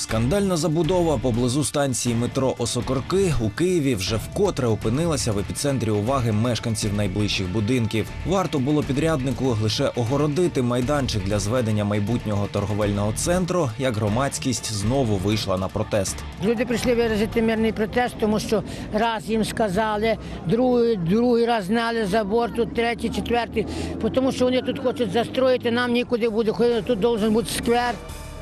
Скандальна забудова поблизу станції метро Осокорки у Києві вже вкотре опинилася в епіцентрі уваги мешканців найближчих будинків. Варто було підряднику лише огородити майданчик для зведення майбутнього торговельного центру, як громадськість знову вийшла на протест. Люди прийшли виразити мирний протест, тому що раз їм сказали, другий, другий раз знали забор, тут третій, четвертий, тому що вони тут хочуть застроїти, нам нікуди буде ходити, тут должен бути сквер.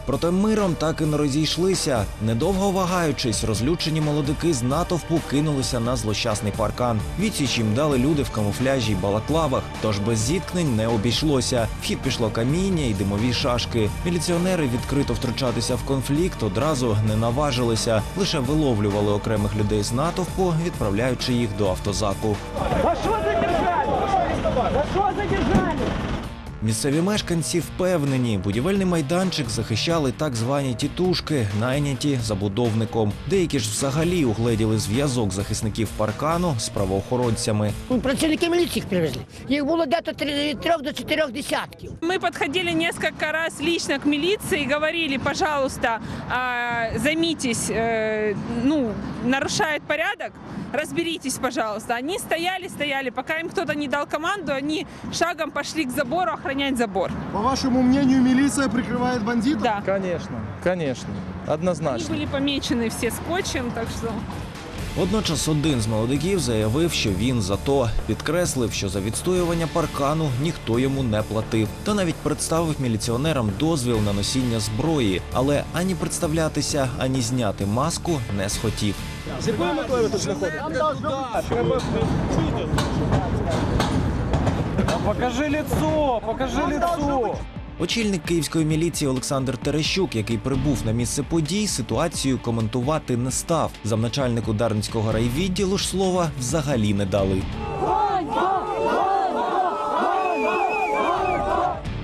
Проте миром так і не розійшлися. Недовго вагаючись, розлючені молодики з натовпу кинулися на злощасний паркан. Відсіч їм дали люди в камуфляжі й балаклавах. Тож без зіткнень не обійшлося. В хід пішло каміння і димові шашки. Міліціонери відкрито втручатися в конфлікт одразу не наважилися, лише виловлювали окремих людей з натовпу, відправляючи їх до автозаку. За что задержали? За что задержали? Місцеві мешканці впевнені, будівельний майданчик захищали так звані тітушки, найняті забудовником. Деякі ж взагалі угледіли зв'язок захисників паркану з правоохоронцями. Працівники міліції їх привезли. Їх було три- від трьох до чотирьох десятків. Мы подходили несколько раз лично к милиции и говорили, пожалуйста, э, ну, нарушает порядок, разберитесь, пожалуйста. Они стояли, стояли, пока им кто-то не дал команду, они шагом пошли к забору охранять забор. По вашему мнению, милиция прикрывает бандитов? Да. Конечно, конечно, Они однозначно. были помечены все скотчем, так что... Водночас один з молодиків заявив, що він за то підкреслив, що за відстоювання паркану ніхто йому не платив, та навіть представив міліціонерам дозвіл на носіння зброї, але ані представлятися, ані зняти маску не схотів. З якою метою ви тут знаходитесь? Покажи лицо, покажи лицо. Очільник київської міліції Олександр Терещук, який прибув на місце подій, ситуацію коментувати не став. Замначальнику Дарницького райвідділу ж слова взагалі не дали.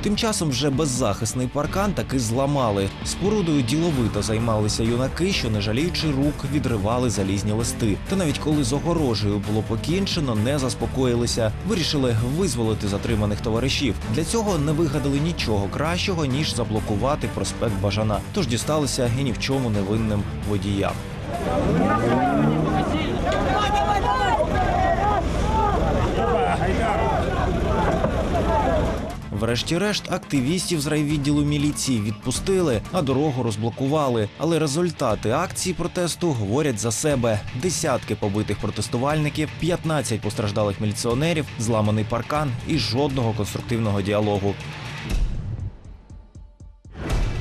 Тим часом вже беззахисний паркан таки зламали. Спорудою діловито займалися юнаки, що не жаліючи рук, відривали залізні листи. Та навіть коли з огорожею було покінчено, не заспокоїлися. Вирішили визволити затриманих товаришів. Для цього не вигадали нічого кращого ніж заблокувати проспект Бажана. Тож дісталися і ні в чому невинним водіям. Врешті-решт, активістів з райвідділу міліції відпустили, а дорогу розблокували. Але результати акції протесту говорять за себе: десятки побитих протестувальників, 15 постраждалих міліціонерів, зламаний паркан і жодного конструктивного діалогу.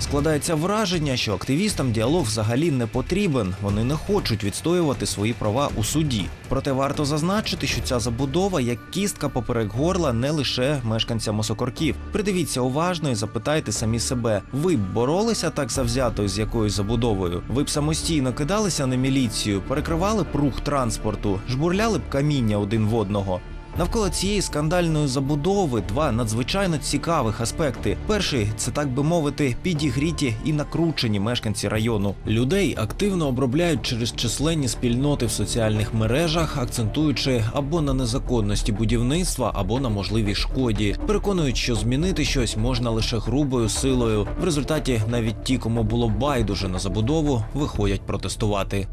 Складається враження, що активістам діалог взагалі не потрібен. Вони не хочуть відстоювати свої права у суді. Проте варто зазначити, що ця забудова як кістка поперек горла не лише мешканцям осокорків. Придивіться уважно і запитайте самі себе: ви б боролися так завзято з якоюсь забудовою? Ви б самостійно кидалися на міліцію, перекривали б рух транспорту, жбурляли б каміння один в одного. Навколо цієї скандальної забудови два надзвичайно цікавих аспекти. Перший це так би мовити, підігріті і накручені мешканці району. Людей активно обробляють через численні спільноти в соціальних мережах, акцентуючи або на незаконності будівництва, або на можливій шкоді. Переконують, що змінити щось можна лише грубою силою. В результаті навіть ті, кому було байдуже на забудову, виходять протестувати.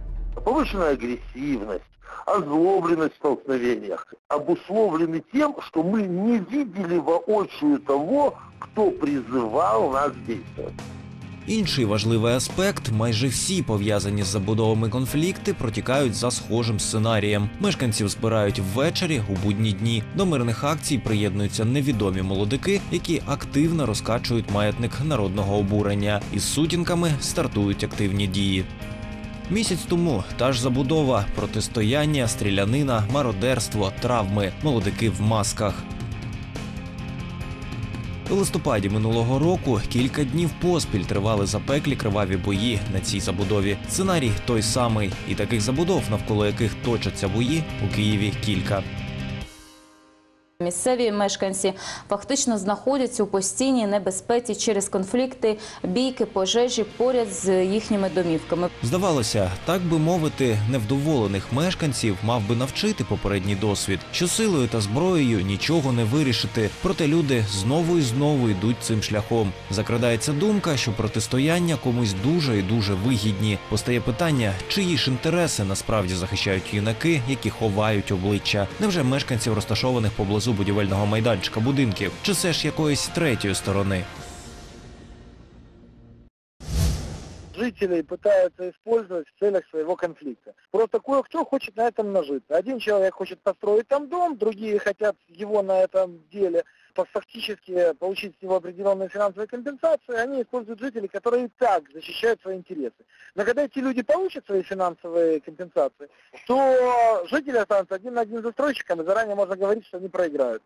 повышенная агрессивность, озлобленность в столкновениях обусловлены тем, что мы не видели воочию того, кто призывал нас действовать. Інший важливий аспект: майже всі пов'язані з забудовами конфлікти протікають за схожим сценарієм. Мешканців збирають ввечері у будні дні. До мирних акцій приєднуються невідомі молодики, які активно розкачують маятник народного обурення. Із сутінками стартують активні дії. Місяць тому та ж забудова, протистояння, стрілянина, мародерство, травми, молодики в масках. У листопаді минулого року кілька днів поспіль тривали запеклі криваві бої на цій забудові. Сценарій той самий, і таких забудов, навколо яких точаться бої, у Києві кілька. Місцеві мешканці фактично знаходяться у постійній небезпеці через конфлікти, бійки, пожежі поряд з їхніми домівками. Здавалося, так би мовити, невдоволених мешканців мав би навчити попередній досвід, що силою та зброєю нічого не вирішити. Проте люди знову і знову йдуть цим шляхом. Закрадається думка, що протистояння комусь дуже і дуже вигідні. Постає питання, чиї ж інтереси насправді захищають юнаки, які ховають обличчя. Невже мешканців розташованих поблизу будівельного майданчика будинків, чи все ж якоїсь третьої сторони? жителей пытаются использовать в целях своего конфликта. Просто кое-кто хочет на этом нажиться. Один человек хочет построить там дом, другие хотят его на этом деле по- фактически получить с него определенные финансовые компенсации. Они используют жителей, которые и так защищают свои интересы. Но когда эти люди получат свои финансовые компенсации, то жители останутся один на один с застройщиком, и заранее можно говорить, что они проиграют.